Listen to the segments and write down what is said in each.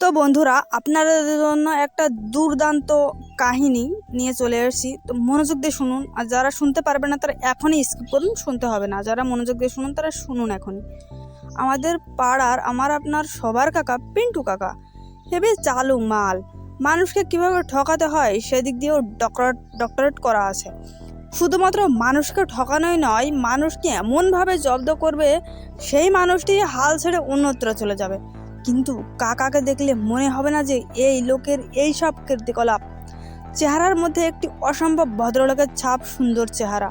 তো বন্ধুরা, আপনাদের জন্য একটা দুর্দান্ত কাহিনী নিয়ে চলে এসেছি। তো মনোযোগ দিয়ে শুনুন, আর যারা শুনতে পারবে না, তারা এখনই স্কিপ করুন, শুনতে হবে না। যারা মনোযোগ দিয়ে শুনুন, তারা শুনুন এখনই। আমাদের পাড়ার, আমার আপনার সবার কাকা, পিন্টু কাকা হেবি চালু মাল। মানুষকে কীভাবে ঠকাতে হয়, সেদিক দিয়েও ডক্টরেট ডক্টরেট করা আছে। শুধুমাত্র মানুষকে ঠকানোই নয়, মানুষকে এমনভাবে জব্দ করবে, সেই মানুষটি হাল ছেড়ে অন্যত্র চলে যাবে। কিন্তু কাকাকে দেখলে মনে হবে না যে এই লোকের এই সব কীর্তিকলাপ। চেহারার মধ্যে একটি অসম্ভব ভদ্রলোকের ছাপ সুন্দর চেহারা।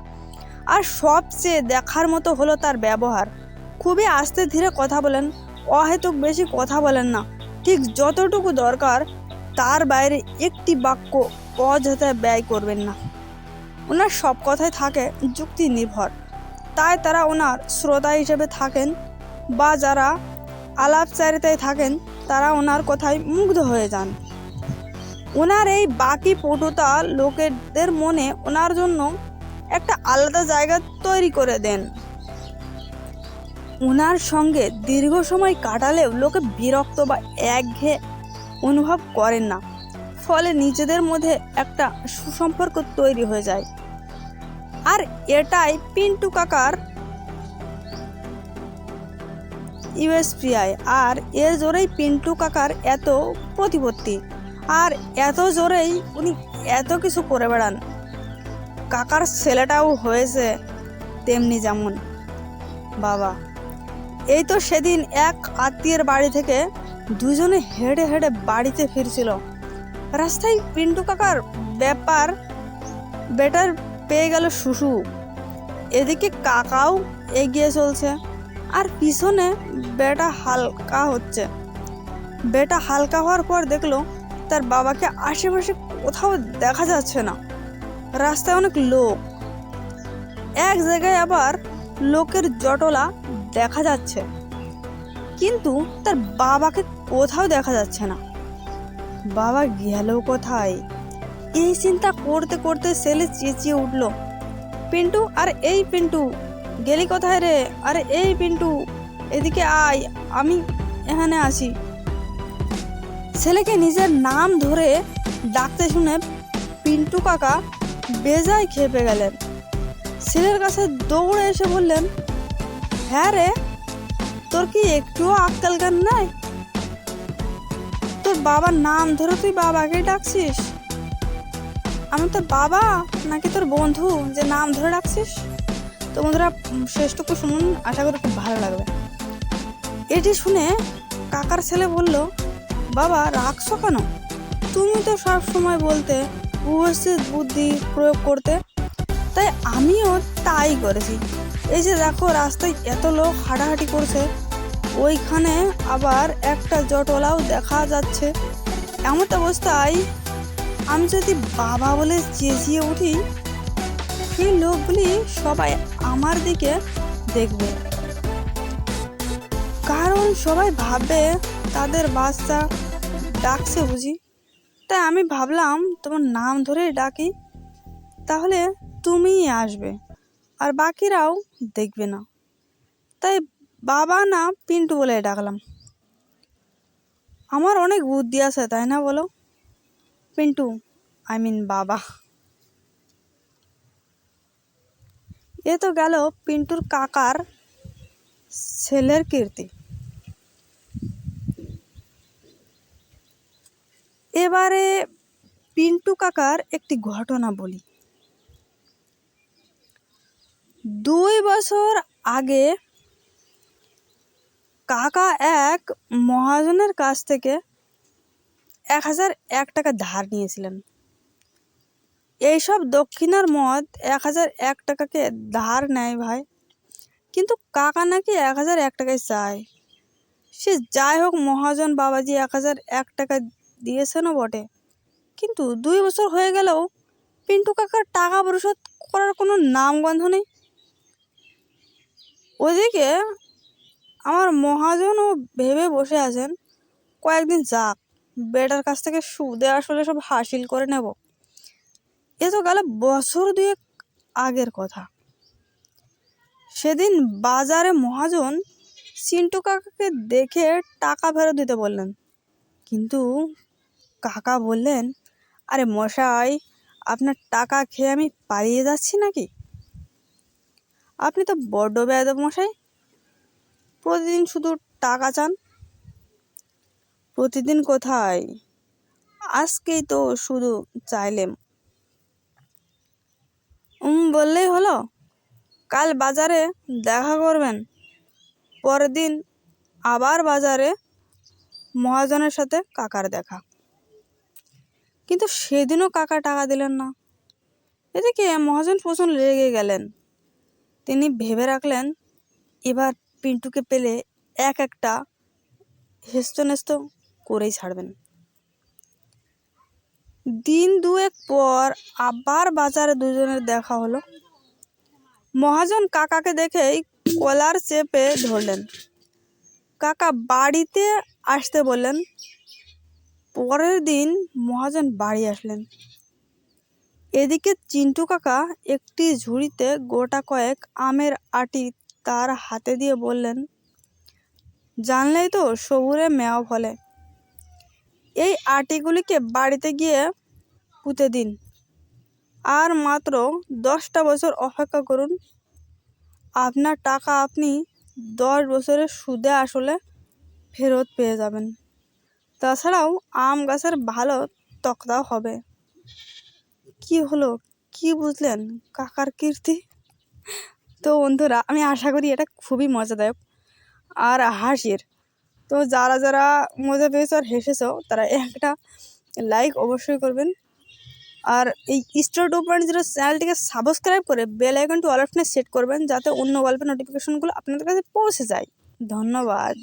আর সবচেয়ে দেখার মতো হলো তার ব্যবহার। খুবই আস্তে ধীরে কথা বলেন, অহেতুক বেশি কথা বলেন না। ঠিক যতটুকু দরকার, তার বাইরে একটি বাক্য অযথায় ব্যয় করবেন না। ওনার সব কথাই থাকে যুক্তি নির্ভর তাই তারা ওনার শ্রোতা হিসেবে থাকেন বা যারা আলাপচারিতায় থাকেন, তারা ওনার কথায় মুগ্ধ হয়ে যান। ওনার এই বাকি পটুতা লোকেদের মনে ওনার জন্য একটা আলাদা জায়গা তৈরি করে দেন। ওনার সঙ্গে দীর্ঘ সময় কাটালেও লোকে বিরক্ত বা একঘেয়ে অনুভব করেন না। ফলে নিজেদের মধ্যে একটা সুসম্পর্ক তৈরি হয়ে যায়। আর এটাই পিন্টু কাকার ইউএসপিআই আর এর জোরেই পিন্টু কাকার এত প্রতিপত্তি। আর এত জোরেই উনি এত কিছু করে বেড়ান। কাকার ছেলেটাও হয়েছে তেমনি যেমন। বাবা, এই তো সেদিন এক আত্মীয়ের বাড়ি থেকে দুজনে হেঁটে হেঁটে বাড়িতে ফিরছিল। রাস্তায় পিন্টু কাকার ব্যাপার বেটার পেয়ে গেল শুশু। এদিকে কাকাও এগিয়ে চলছে। আর পিছনে বেটা হালকা হচ্ছে। বেটা হালকা হওয়ার পর দেখল তার বাবাকে আশেপাশে কোথাও দেখা যাচ্ছে না। রাস্তায় অনেক লোক। এক জায়গায় আবার লোকের জটলা দেখা যাচ্ছে। কিন্তু তার বাবাকে কোথাও দেখা যাচ্ছে না। বাবা গেল কোথায়? এই চিন্তা করতে করতে ছেলে চেঁচিয়ে উঠল। পিন্টু, আর এই পিন্টু গেলি কোথায় রে? আরে এই পিন্টু, এদিকে আয়, আমি এখানে আছি। ছেলেকে নিজের নাম ধরে ডাকতে শুনে পিন্টু কাকা বেজায় খেপে গেলেন। ছেলের কাছে দৌড়ে এসে বললেন হ্যাঁ রে, তোর কি একটুও আক্কাল গান নাই? তোর বাবার নাম ধরে তুই বাবাকে ডাকছিস? আমি তোর বাবা নাকি তোর বন্ধু যে নাম ধরে ডাকছিস? তো বন্ধুরা শেষটুকু শুনুন, আশা করি খুব ভালো লাগবে। এটি শুনে কাকার ছেলে বলল, বাবা, রাখছো কেন? তুমি তো সব সময় বলতে উপস্থিত বুদ্ধি প্রয়োগ করতে। তাই আমিও তাই করেছি। এই যে দেখো, রাস্তায় এত লোক হাঁটাহাঁটি করছে। ওইখানে আবার একটা জটলাও দেখা যাচ্ছে। এমন অবস্থায় আমি যদি বাবা বলে চেঁচিয়ে উঠি, সেই লোকগুলি সবাই আমার দিকে দেখবে। কারণ সবাই ভাববে তাদের বাচ্চা ডাকছে বুঝি। তাই আমি ভাবলাম তোমার নাম ধরে ডাকি, তাহলে তুমিই আসবে আর বাকিরাও দেখবে না। তাই বাবা না পিন্টু বলে ডাকলাম। আমার অনেক বুদ্ধি আছে, তাই না বলো? পিন্টু আই মিন বাবা। এ তো গেল পিন্টুর কাকার ছেলের কীর্তি। এবারে পিন্টু কাকার একটি ঘটনা বলি। দুই বছর আগে কাকা এক মহাজনের কাছ থেকে এক হাজার এক টাকা ধার নিয়েছিলেন। এইসব দক্ষিণার মত এক হাজার এক টাকাকে ধার নেয় ভাই। কিন্তু কাকা নাকি এক হাজার এক টাকায় চায়। সে যাই হোক, মহাজন বাবাজি এক হাজার এক টাকা দিয়েছেনও বটে। কিন্তু দুই বছর হয়ে গেলেও পিন্টু কাকার টাকা পরিশোধ করার কোনো নামগন্ধ নেই। ওদিকে আমার মহাজনও ভেবে বসে আছেন, কয়েকদিন যাক, বেটার কাছ থেকে সুদে আসলে সব হাসিল করে নেব। এ তো গেল বছর দুয়েক আগের কথা। সেদিন বাজারে মহাজন চিন্টু কাকাকে দেখে টাকা ফেরত দিতে বললেন। কিন্তু কাকা বললেন, আরে মশাই, আপনার টাকা খেয়ে আমি পালিয়ে যাচ্ছি নাকি? আপনি তো বড্ড বেয়াদব মশাই। প্রতিদিন শুধু টাকা চান। প্রতিদিন কোথায়? আজকেই তো শুধু চাইলেম। বললেই হলো। কাল বাজারে দেখা করবেন। পরের দিন আবার বাজারে মহাজনের সাথে কাকার দেখা। কিন্তু সেদিনও কাকা টাকা দিলেন না। এদিকে মহাজন প্রচুর রেগে গেলেন। তিনি ভেবে রাখলেন, এবার পিন্টুকে পেলে এক একটা হেস্ত নেস্ত করেই ছাড়বেন। দিন দুয়েক পর আবার বাজারে দুজনের দেখা হলো। মহাজন কাকাকে দেখেই কলার চেপে ধরলেন। কাকা বাড়িতে আসতে বললেন, পরের দিন মহাজন বাড়ি আসলেন। এদিকে চিন্টু কাকা একটি ঝুড়িতে গোটা কয়েক আমের আটি তার হাতে দিয়ে বললেন, জানলেই তো সবুরে মেওয়া ফলে। এই আটিগুলিকে বাড়িতে গিয়ে পুঁতে দিন। আর মাত্র দশটা বছর অপেক্ষা করুন। আপনার টাকা আপনি দশ বছরের সুদে আসলে ফেরত পেয়ে যাবেন। তাছাড়াও আম গাছের ভালো তক্তাও হবে। কি হলো? কি বুঝলেন কাকার কীর্তি? তো বন্ধুরা, আমি আশা করি এটা খুবই মজাদায়ক আর হাসির। তো যারা যারা মজা পেয়েছ আর হেসেছো, তারা একটা লাইক অবশ্যই করবেন। আর এই স্টোর টু পয়েন্ট জিরো চ্যানেলটিকে সাবস্ক্রাইব করে বেল আইকনটি অল অপশনে সেট করবেন, যাতে অন্য গল্পের নোটিফিকেশনগুলো আপনাদের কাছে পৌঁছে যায়। ধন্যবাদ।